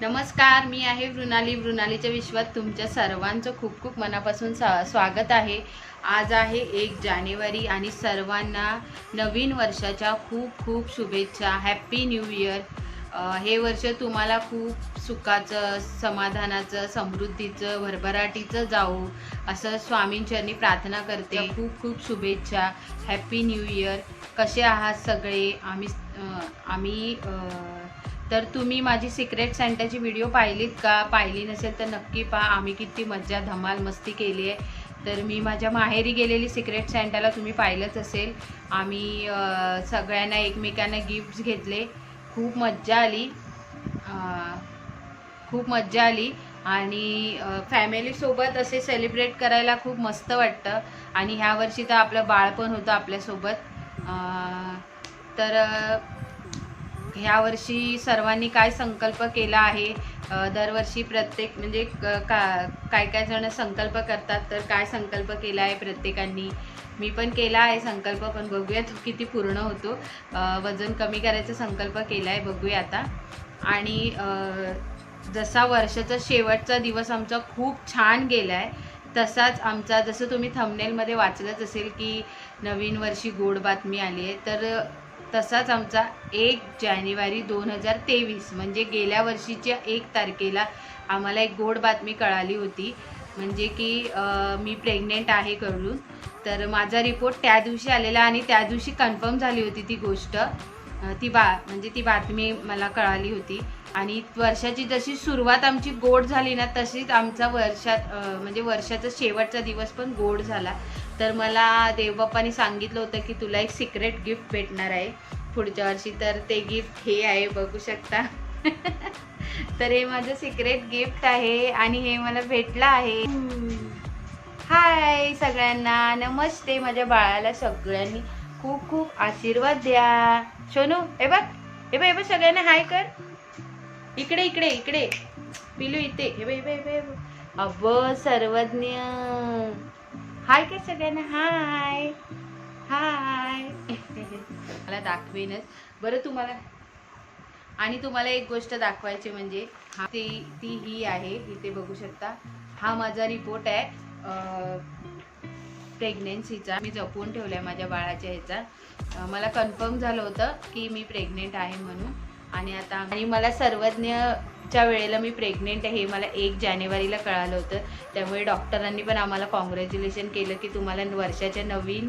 नमस्कार मी आहे वृणाली वृणालीच्या विश्वात तुमच्या सर्वांचं खूप खूप मनापासून सा स्वागत आहे. आज आहे एक जानेवारी आणि सर्वांना नवीन वर्षाच्या खूप खूप शुभेच्छा. हॅप्पी न्यू इयर हे वर्ष तुम्हाला खूप सुखाचं समाधानाचं समृद्धीचं भरभराटीचं जाऊ असं स्वामींचरणी प्रार्थना करते. खूप खूप शुभेच्छा. हॅप्पी न्यू इयर कसे आहात सगळे? आम्ही आम्ही तर तुम्ही माझी सिक्रेट सँटाची व्हिडिओ पाहिलीत का? पाहिली नसेल तर नक्की पहा. आम्ही किती मज्जा धमाल मस्ती केली आहे. तर मी माझ्या माहेरी गेलेली सिक्रेट सँटाला तुम्ही पाहिलंच असेल. आम्ही सगळ्यांना एकमेकांना गिफ्ट्स घेतले. खूप मज्जा आली. खूप मज्जा आली. आणि फॅमिलीसोबत असे सेलिब्रेट करायला खूप मस्त वाटतं. आणि ह्या वर्षी तर आपलं बाळ पण होतं आपल्यासोबत. तर ह्या वर्षी सर्वांनी काय संकल्प केला आहे? दरवर्षी प्रत्येक म्हणजे क- का काय काय जण संकल्प करतात तर काय संकल्प केला आहे प्रत्येकांनी? मी पण केला आहे संकल्प पण बघूया तो किती पूर्ण होतो. वजन कमी करायचा संकल्प केला आहे बघूया आता. आणि जसा वर्षाचा शेवटचा दिवस आमचा खूप छान गेला आहे तसाच आमचा जसं तुम्ही थंबनेलमध्ये वाचलंच असेल की नवीन वर्षी गोड बातमी आली आहे तर तसाच आमचा एक जानेवारी दोन हजार तेवीस म्हणजे गेल्या वर्षीच्या एक तारखेला आम्हाला एक गोड बातमी कळाली होती. म्हणजे की मी प्रेग्नेंट आहे करून. तर माझा रिपोर्ट त्या दिवशी आलेला आणि त्या दिवशी कन्फर्म झाली होती ती गोष्ट. ती बा म्हणजे ती बातमी मला कळाली होती. आणि वर्षाची जशी सुरुवात आमची गोड झाली ना तशीच आमचा वर्षात म्हणजे वर्षाचा शेवटचा दिवस पण गोड झाला. तर मला देवबाप्पाने सांगितलं होतं की तुला एक सिक्रेट गिफ्ट भेटणार आहे पुढच्या वर्षी. तर ते गिफ्ट हे आहे बघू शकता. तर हे माझं सिक्रेट गिफ्ट आहे आणि हे मला भेटलं आहे. हाय सगळ्यांना. नमस्ते माझ्या बाळाला सगळ्यांनी. खूप खूप आशीर्वाद द्या. सोनू हे बघ. हे बघ हे बघ सगळ्यांना हाय कर. इकडे इकडे इकडे. पिलू इथे. हे बघ हे बघ, हे बघ, हे अब्ब सर्वज्ञ. हाय का सगळ्यांना हाय हाय मला दाखवेनच. बरं तुम्हाला आणि तुम्हाला एक गोष्ट दाखवायची म्हणजे हा ती ती ही आहे. इथे बघू शकता. हा माझा रिपोर्ट आहे. प्रेग्नेन्सीचा मी जपून ठेवला आहे माझ्या बाळाच्या ह्याचा. मला कन्फर्म झालं होतं की मी प्रेग्नेंट आहे म्हणून. आणि आता आणि मला सर्वज्ञ च्या वेळेला मी प्रेग्नेंट आहे हे मला एक जानेवारीला कळालं होतं. त्यामुळे डॉक्टरांनी पण आम्हाला कॉंग्रॅच्युलेशन केलं की तुम्हाला वर्षाच्या नवीन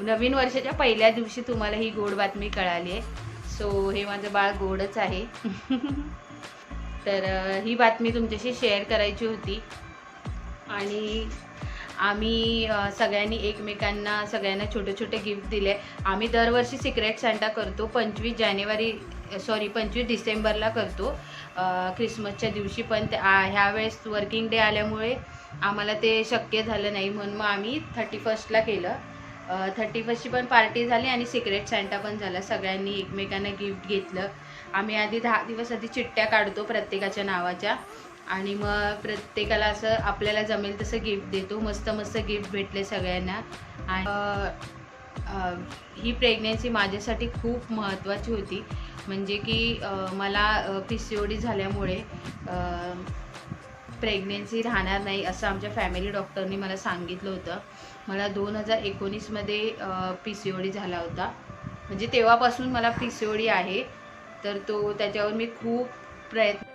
नवीन वर्षाच्या पहिल्या दिवशी तुम्हाला ही गोड बातमी कळाली आहे. सो हे माझं बाळ गोडच आहे. तर ही बातमी तुमच्याशी शेअर करायची होती. आणि आम्ही सगळ्यांनी एकमेकांना सगळ्यांना छोटे छोटे गिफ्ट दिले. आम्ही दरवर्षी सिक्रेट सांटा करतो. पंचवीस जानेवारी सॉरी पंचवीस डिसेंबरला करतो. ख्रिसमसच्या दिवशी पण ते ह्यावेळेस वर्किंग डे आल्यामुळे आम्हाला ते शक्य झालं नाही. म्हणून मग आम्ही थर्टी फर्स्टला केलं. थर्टी फर्स्टची पण पार्टी झाली आणि सिक्रेट सँटा पण झाला. सगळ्यांनी एकमेकांना गिफ्ट घेतलं. आम्ही आधी दहा दिवस आधी चिठ्ठ्या काढतो प्रत्येकाच्या नावाच्या. आणि मग प्रत्येकाला असं आपल्याला जमेल तसं गिफ्ट देतो. मस्त मस्त गिफ्ट भेटले सगळ्यांना. आणि ही प्रेग्नेन्सी माझ्यासाठी खूप महत्त्वाची होती. म्हणजे की मला पी सी ओ डी झाल्यामुळे प्रेग्नेन्सी राहणार नाही असं आमच्या फॅमिली डॉक्टरनी मला सांगितलं होतं. मला दोन हजार एकोणीसमध्ये पी सी ओ डी झाला होता. म्हणजे तेव्हापासून मला पी सी ओ डी आहे. तर तो त्याच्यावर मी खूप प्रयत्न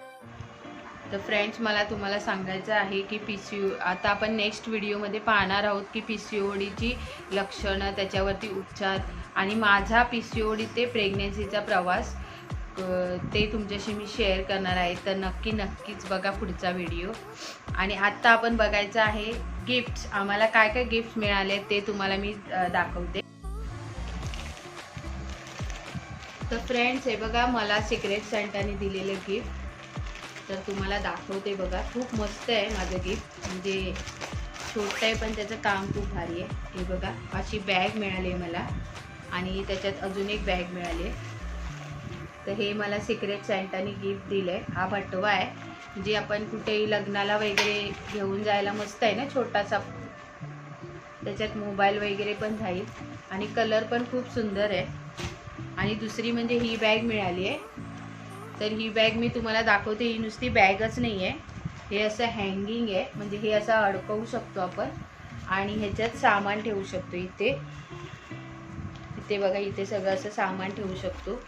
तर फ्रेंड्स मला तुम्हाला सांगायचं आहे की पी सी यू आता आपण नेक्स्ट व्हिडिओमध्ये पाहणार आहोत की पी सी ओ डीची लक्षणं त्याच्यावरती उपचार आणि माझा पी सी ओ डी ते प्रेग्नेन्सीचा प्रवास ते तुमच्याशी मी शेअर करणार आहे. तर नक्की नक्कीच बघा पुढचा व्हिडिओ आणि आत्ता आपण बघायचं आहे गिफ्ट्स आम्हाला काय काय गिफ्ट्स मिळाले ते तुम्हाला मी दाखवते. तर फ्रेंड्स हे बघा मला सिक्रेट सँटाने दिलेलं गिफ्ट तर तुम्हाला दाखवते बघा. खूप मस्त आहे माझं गिफ्ट म्हणजे छोटं आहे पण त्याचं काम खूप भारी आहे. हे बघा अशी बॅग मिळाली आहे मला. आणि त्याच्यात अजून एक बॅग मिळाली आहे. तर हे मला सिक्रेट सँटाने गिफ्ट दिलं आहे हा बटवा आहे. जे आपण कुठेही लग्नाला वगैरे घेऊन जायला मस्त आहे ना छोटासा. त्याच्यात मोबाईल वगैरे पण जाईल आणि कलर पण खूप सुंदर आहे. आणि दुसरी म्हणजे ही बॅग मिळाली आहे. तर ही बॅग मी तुम्हाला दाखवते. ही नुसती बॅगच नाही आहे हे असं हँगिंग आहे. म्हणजे हे असं अडकवू शकतो आपण. आणि ह्याच्यात सामान ठेवू शकतो इथे. इथे बघा इथे सगळं असं सामान ठेवू शकतो.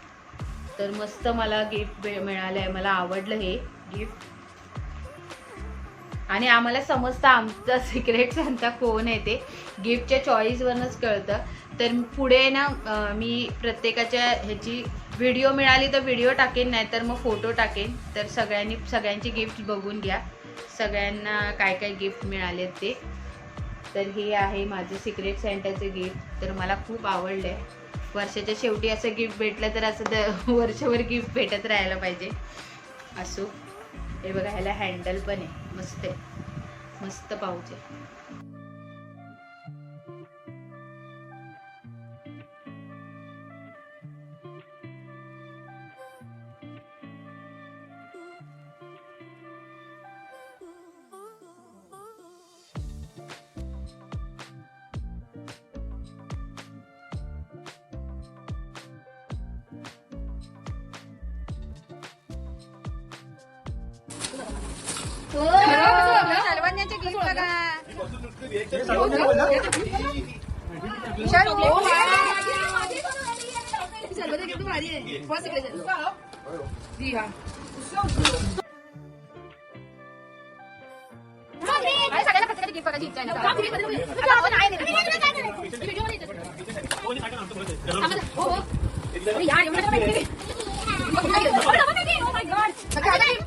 तर मस्त मला गिफ्ट मिळालं आहे मला आवडलं हे गिफ्ट आणि आम्हाला समजतं आमचा सिक्रेट सांगता कोण आहे ते. गिफ्टच्या चॉईसवरनंच कळतं. तर पुढे ना मी प्रत्येकाच्या ह्याची व्हिडिओ मिळाली तर व्हिडिओ टाकेन नाहीतर मग फोटो टाकेन. तर सगळ्यांनी सगळ्यांची गिफ्ट बघून घ्या. सगळ्यांना काय काय गिफ्ट मिळाले ते. तर हे आहे माझं सिक्रेट सेंटरचे गिफ्ट तर मला खूप आवडलं आहे वर्षाच्या शेवटी असं गिफ्ट भेटलं तर असं द वर्षभर गिफ्ट भेटत राहायला पाहिजे. असो. हे बघा ह्याला हँडल पण आहे. मस्त आहे. मस्त पाऊच आहे सर्वांचे गिफ्ट बघा सर्वांचे गिफ्ट भारी आहे फर्स्ट जी हा सगळ्यांना प्रत्येकाची गिफ्ट बघायची इच्छा आहे ना बघू बघू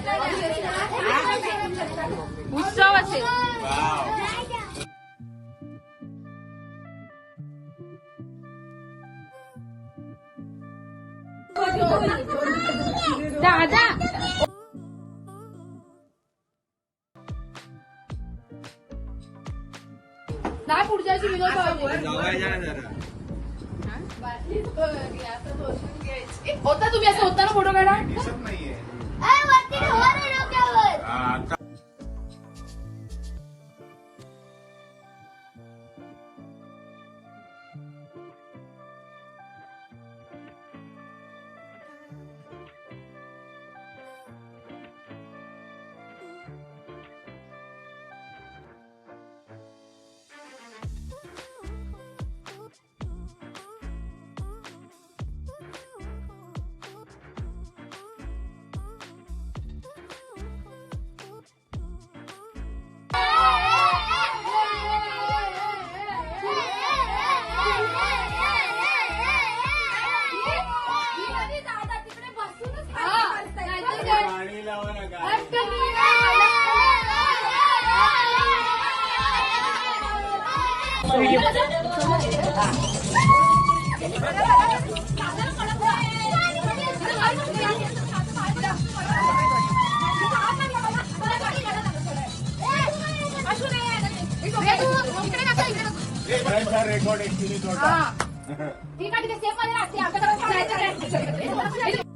मम्मीच्या बघू उत्सव असेल दादा नाही पुढच्या वर्षी विनोद होता तुम्ही असं होता ना फोटो काढा पाणी लावा ना रेकॉर्ड मिनिट होता. ठीक आहे सेफमध्ये राहते. आमच्याकडे